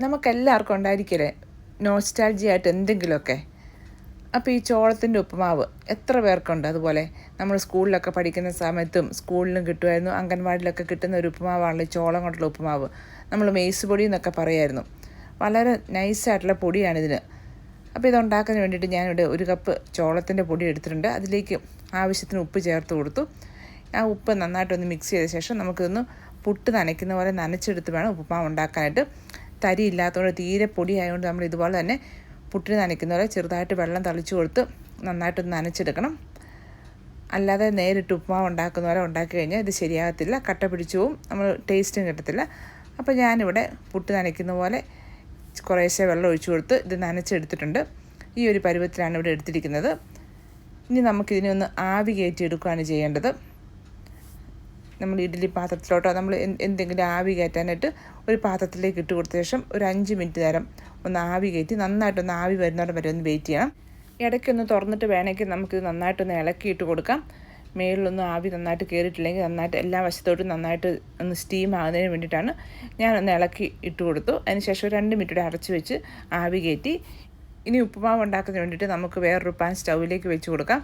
നമുക്കെല്ലാവർക്കും ഉണ്ടായിരിക്കില്ലേ? നോസ്റ്റാൾജി ആയിട്ട് എന്തെങ്കിലുമൊക്കെ. അപ്പോൾ ഈ ചോളത്തിന്റെ ഉപ്പുമാവ് എത്ര പേർക്കുണ്ട് അതുപോലെ? നമ്മൾ സ്കൂളിലൊക്കെ പഠിക്കുന്ന സമയത്തും സ്കൂളിലും കിട്ടുമായിരുന്നു അംഗൻവാടിയിലൊക്കെ കിട്ടുന്ന ഒരു ഉപ്പുമാവാണല്ലോ ഈ ചോളം കൊണ്ടുള്ള ഉപ്പുമാവ്. നമ്മൾ മെയ്സ് പൊടി എന്നൊക്കെ പറയായിരുന്നു. വളരെ നൈസായിട്ടുള്ള പൊടിയാണിതിന്. അപ്പോൾ ഇതുണ്ടാക്കാൻ വേണ്ടിയിട്ട് ഞാനിവിടെ ഒരു കപ്പ് ചോളത്തിന്റെ പൊടി എടുത്തിട്ടുണ്ട്. അതിലേക്ക് ആവശ്യത്തിന് ഉപ്പ് ചേർത്ത് കൊടുത്തു. ആ ഉപ്പ് നന്നായിട്ടൊന്ന് മിക്സ് ചെയ്ത ശേഷം നമുക്കിതൊന്ന് പുട്ട് നനയ്ക്കുന്ന പോലെ നനച്ചെടുത്ത് വേണം ഉപ്പുമാവ് ഉണ്ടാക്കാനായിട്ട്. തരി ഇല്ലാത്തതുകൊണ്ട് തീരെ പൊടി ആയതുകൊണ്ട് നമ്മൾ ഇതുപോലെ തന്നെ പുട്ടിന് നനയ്ക്കുന്ന പോലെ ചെറുതായിട്ട് വെള്ളം തളിച്ചു കൊടുത്ത് നന്നായിട്ടൊന്ന് നനച്ചെടുക്കണം. അല്ലാതെ നേരിട്ട് ഉപ്പുമാവ് ഉണ്ടാക്കുന്ന പോലെ ഉണ്ടാക്കി കഴിഞ്ഞാൽ ഇത് ശരിയാകത്തില്ല. കട്ട പിടിച്ചു പോവും. നമ്മൾ ടേസ്റ്റും കിട്ടത്തില്ല. അപ്പോൾ ഞാനിവിടെ പുട്ട് നനയ്ക്കുന്ന പോലെ കുറേശ്ശെ വെള്ളം ഒഴിച്ചു കൊടുത്ത് ഇത് നനച്ചെടുത്തിട്ടുണ്ട്. ഈ ഒരു പരുവത്തിലാണ് ഇവിടെ എടുത്തിരിക്കുന്നത്. ഇനി നമുക്കിതിനെ ഒന്ന് ആവി കയറ്റി എടുക്കുകയാണ് ചെയ്യേണ്ടത്. നമ്മൾ ഇഡ്ഡലി പാത്രത്തിലോട്ടോ നമ്മൾ എന്തെങ്കിലും ആവി കയറ്റാനായിട്ട് ഒരു പാത്രത്തിലേക്ക് ഇട്ട് കൊടുത്ത ശേഷം ഒരു അഞ്ച് മിനിറ്റ് നേരം ഒന്ന് ആവി കയറ്റി നന്നായിട്ടൊന്ന് ആവി വരുന്നവരെ വരെ ഒന്ന് വെയിറ്റ് ചെയ്യണം. ഇടയ്ക്കൊന്ന് തുറന്നിട്ട് വേണമെങ്കിൽ നമുക്കിത് നന്നായിട്ടൊന്ന് ഇളക്കിയിട്ട് കൊടുക്കാം. മേളിലൊന്നും ആവി നന്നായിട്ട് കയറിയിട്ടില്ലെങ്കിൽ നന്നായിട്ട് എല്ലാ വശത്തോട്ടും നന്നായിട്ട് ഒന്ന് സ്റ്റീം ആകുന്നതിന് വേണ്ടിയിട്ടാണ് ഞാനൊന്ന് ഇളക്കി ഇട്ട് കൊടുത്തു. അതിനുശേഷം ഒരു രണ്ട് മിനിറ്റ് അടച്ച് വെച്ച് ആവി കയറ്റി. ഇനി ഉപ്പുമാവ് ഉണ്ടാക്കുന്നതിന് വേണ്ടിയിട്ട് നമുക്ക് വേറൊരു പാൻ സ്റ്റൗവിലേക്ക് വെച്ച് കൊടുക്കാം.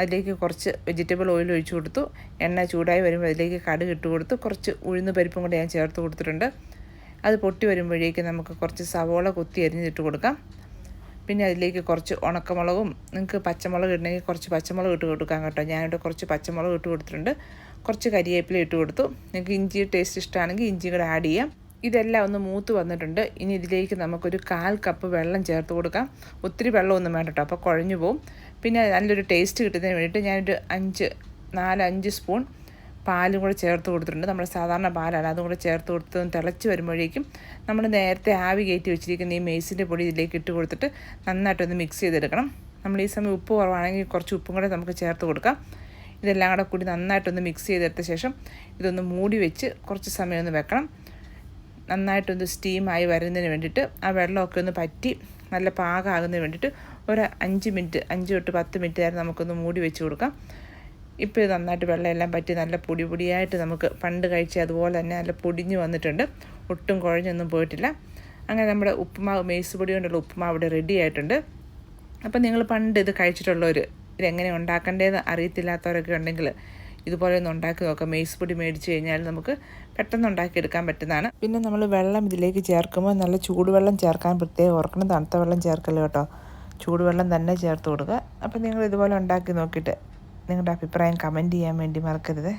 അതിലേക്ക് കുറച്ച് വെജിറ്റബിൾ ഓയിൽ ഒഴിച്ചു കൊടുത്തു. എണ്ണ ചൂടായി വരുമ്പോൾ അതിലേക്ക് കടുക് ഇട്ട് കൊടുത്തു. കുറച്ച് ഉഴുന്ന് പരിപ്പും കൂടെ ഞാൻ ചേർത്ത് കൊടുത്തിട്ടുണ്ട്. അത് പൊട്ടി വരുമ്പോഴേക്ക് നമുക്ക് കുറച്ച് സവോള കൊത്തി അരിഞ്ഞിട്ട് കൊടുക്കാം. പിന്നെ അതിലേക്ക് കുറച്ച് ഉണക്കമുളകും നിങ്ങൾക്ക് പച്ചമുളക് ഇടണമെങ്കിൽ കുറച്ച് പച്ചമുളക് ഇട്ട് കൊടുക്കാം കേട്ടോ. ഞാനിവിടെ കുറച്ച് പച്ചമുളക് ഇട്ട് കൊടുത്തിട്ടുണ്ട്. കുറച്ച് കരിയേപ്പില ഇട്ട് കൊടുത്തു. നിങ്ങൾക്ക് ഇഞ്ചി ടേസ്റ്റ് ഇഷ്ടമാണെങ്കിൽ ഇഞ്ചി കൂടെ ആഡ് ചെയ്യാം. ഇതെല്ലാം ഒന്ന് മൂത്ത് വന്നിട്ടുണ്ട്. ഇനി ഇതിലേക്ക് നമുക്കൊരു കാൽ കപ്പ് വെള്ളം ചേർത്ത് കൊടുക്കാം. ഒത്തിരി വെള്ളമൊന്നും വേണ്ട കേട്ടോ. അപ്പോൾ കുഴഞ്ഞു പോകും പിന്നെ നല്ലൊരു ടേസ്റ്റ് കിട്ടുന്നതിന് വേണ്ടിയിട്ട് ഞാനൊരു അഞ്ച് നാലഞ്ച് സ്പൂൺ പാലും കൂടെ ചേർത്ത് കൊടുത്തിട്ടുണ്ട്. നമ്മൾ സാധാരണ പാലാണ് അതും കൂടെ ചേർത്ത് കൊടുത്ത് തിളച്ച് വരുമ്പോഴേക്കും നമ്മൾ നേരത്തെ ആവി കയറ്റി വെച്ചിരിക്കുന്ന ഈ മെയ്സിന്റെ പൊടി ഇതിലേക്ക് ഇട്ട് കൊടുത്തിട്ട് നന്നായിട്ടൊന്ന് മിക്സ് ചെയ്തെടുക്കണം. നമ്മൾ ഈ സമയം ഉപ്പ് കുറവാണെങ്കിൽ കുറച്ച് ഉപ്പും കൂടെ നമുക്ക് ചേർത്ത് കൊടുക്കാം. ഇതെല്ലാം കൂടെ കൂടി നന്നായിട്ടൊന്ന് മിക്സ് ചെയ്തെടുത്ത ശേഷം ഇതൊന്ന് മൂടി വെച്ച് കുറച്ച് സമയം ഒന്ന് വെക്കണം. നന്നായിട്ടൊന്ന് സ്റ്റീമായി വരുന്നതിന് വേണ്ടിയിട്ട് ആ വെള്ളമൊക്കെ ഒന്ന് പറ്റി നല്ല പാകമാകുന്നതിന് വേണ്ടിയിട്ട് ഒരു അഞ്ച് മിനിറ്റ് അഞ്ച് തൊട്ട് പത്ത് മിനിറ്റ് നേരം നമുക്കൊന്ന് മൂടി വെച്ച് കൊടുക്കാം. ഇപ്പോൾ ഇത് നന്നായിട്ട് വെള്ളമെല്ലാം പറ്റി നല്ല പൊടി പൊടിയായിട്ട് നമുക്ക് പണ്ട് കഴിച്ച അതുപോലെ തന്നെ നല്ല പൊടിഞ്ഞ് വന്നിട്ടുണ്ട്. ഒട്ടും കുഴഞ്ഞൊന്നും പോയിട്ടില്ല. അങ്ങനെ നമ്മുടെ ഉപ്പുമാവ് മേസ് പൊടി കൊണ്ടുള്ള ഉപ്പുമാവ് ഇവിടെ റെഡി ആയിട്ടുണ്ട്. അപ്പം നിങ്ങൾ പണ്ട് ഇത് കഴിച്ചിട്ടുള്ളവർ ഇതെങ്ങനെ ഉണ്ടാക്കേണ്ടതെന്ന് അറിയത്തില്ലാത്തവരൊക്കെ ഉണ്ടെങ്കിൽ ഇതുപോലെ ഒന്ന് ഉണ്ടാക്കി നോക്കാം മെയ്സ് പൊടി മേടിച്ച് കഴിഞ്ഞാൽ നമുക്ക് പെട്ടെന്ന് ഉണ്ടാക്കിയെടുക്കാൻ പറ്റുന്നതാണ്. പിന്നെ നമ്മൾ വെള്ളം ഇതിലേക്ക് ചേർക്കുമ്പോൾ നല്ല ചൂടുവെള്ളം ചേർക്കാൻ പ്രത്യേകം ഓർക്കണം. തണുത്ത വെള്ളം ചേർക്കല്ലോ കേട്ടോ. ചൂടുവെള്ളം തന്നെ ചേർത്ത് കൊടുക്കുക. അപ്പോൾ നിങ്ങൾ ഇതുപോലെ ഉണ്ടാക്കി നോക്കിയിട്ട് നിങ്ങളുടെ അഭിപ്രായം കമന്റ് ചെയ്യാൻ വേണ്ടി മറക്കരുത്.